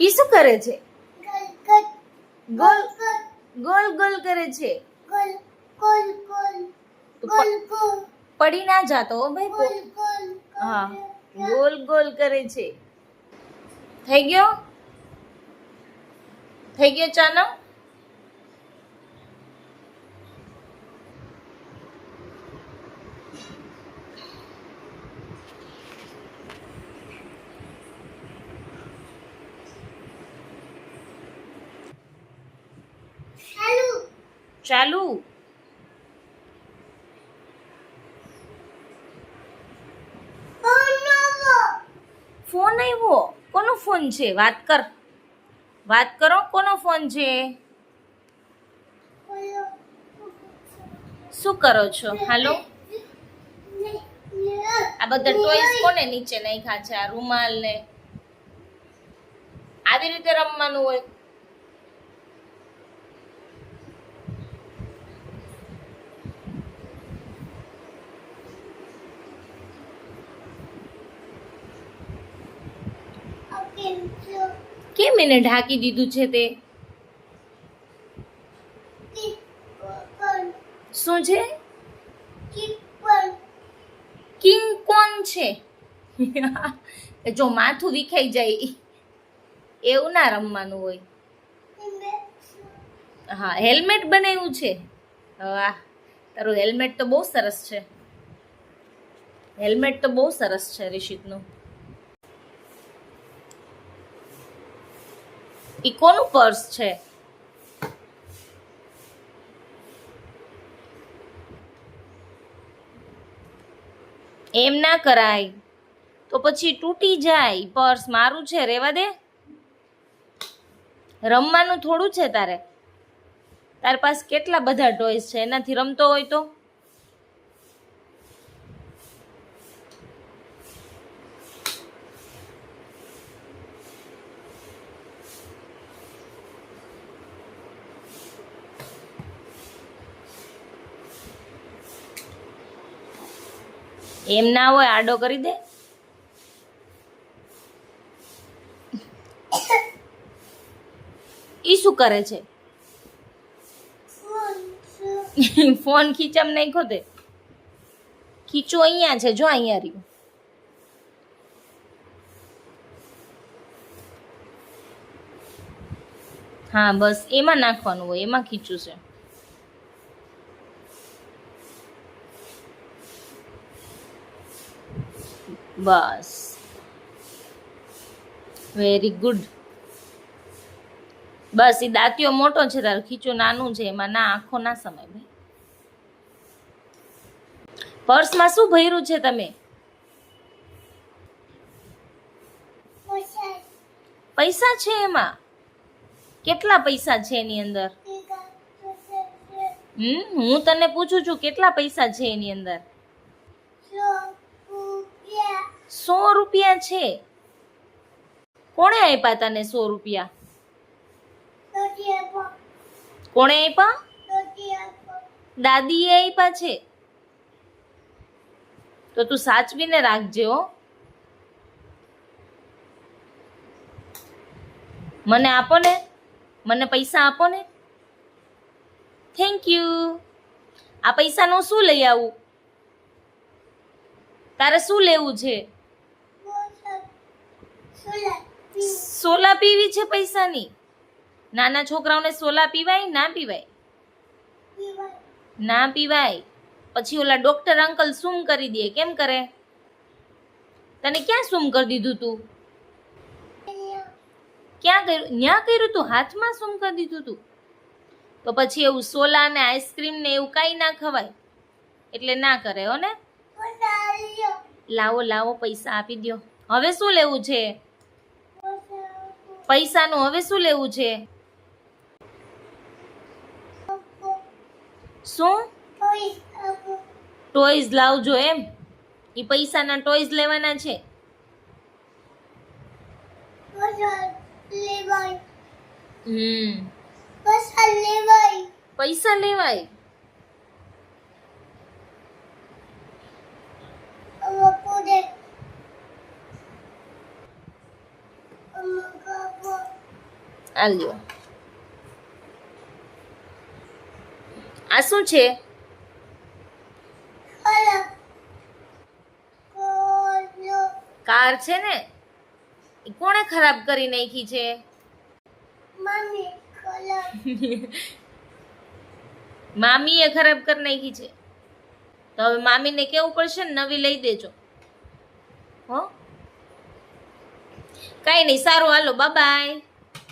ઈ શું કરે છે? ગોલ ગોલ ગોલ કરે છે. તું પ- પડી ના જાતો ભાઈ હા ગોલ ગોલ કરે છે. થઈ ગયો? થઈ ગયો ચાનો? ચાલુ. ફોન આવ્યો? કોનો ફોન છે? વાત કર. વાત કરો કોનો ફોન છે? શું કરો છો? હાલો. આ બધા ટોયસ કોને નીચે નાખ્યા છે? આ રૂમાલ ને આવી રીતે રમવાનું હોય? કેમ એને ઢાંકી દીધું છે તે? શું છે? કિંગ કોણ છે? જો માથું વિખાઈ જાય, એવું ના રમવાનું હોય. હા, હેલ્મેટ બનાવ્યું છે. વાહ, તારું હેલ્મેટ તો બહુ સરસ છે. હેલ્મેટ તો બહુ સરસ છે રિશિતનું ઈ કોનું પર્સ છે. એમ ના કરાય. તો પછી તૂટી જાય પર્સ. મારું છે, રેવા દે. રમવાનું થોડું છે તારે. તાર પાસે કેટલા બધા ટોયસ છે? એનાથી રમતો હોય તો? એમ ના હોય, આડો કરી દે. ઈ શું કરે છે? ફોન ખીચામ નાખો તે. ખીચો અહીંયા છે, જો અહીંયા રહ્યું. હા, બસ, એમાં નાખવાનું હોય, એમાં ખીચું છે. બસ. વેરી ગુડ બસ એ દાંતિયો મોટો છે તારો ખીચું નાનું છે એમાં ના આખો ના સમય ભાઈ. પર્સમાં શું ભર્યું છે તમે? પૈસા. છે એમાં? કેટલા પૈસા છે એની અંદર? હમ હું તને પૂછું છું કેટલા પૈસા છે એની અંદર? સો રૂપિયા છે. કોણે આપ્યા તને સો રૂપિયા? કોણે આપ્યા? દાદીએ આપ્યા છે. તો તું સાચવીને રાખજે હો. મને આપો ને. મને પૈસા આપો ને. થેન્ક યુ આ પૈસાનું શું લઈ આવું? તારે શું લેવું છે? સોલા પીવી છે પૈસાની? નાના છોકરાઓને સોલા પીવાય, ના પીવાય? ના પીવાય. પછી ઓલા ડોક્ટર અંકલ સૂમ કરી દે, કેમ કરે? તને ક્યાં સૂમ કરી દીધું તું? ક્યાં કર્યું? ન્યા કર્યું તું? હાથમાં સૂમ કરી દીધું તું? તો પછી એવું સોલા ને આઈસ્ક્રીમ ને એવું કાંઈ ના ખવાય. એટલે ના કરે, હો ને? લાવો લાવો પૈસા આપી દો હવે શું લેવું છે? પૈસાનું હવે શું લેવું છે? શું? ટોયઝ લાવજો એમ. એ પૈસાના ટોયઝ લેવાના છે. હમ. પૈસા લેવાય? આ લ્યો આ શું છે? કાર છે ને? એ કોણે ખરાબ કરી નાખી છે? મામીએ ખરાબ કરી નાખી છે. તો હવે મામીને કેવું પડશે ને? નવી લઈ દેજો. હો? કાંઈ નહીં સારું હાલો બાય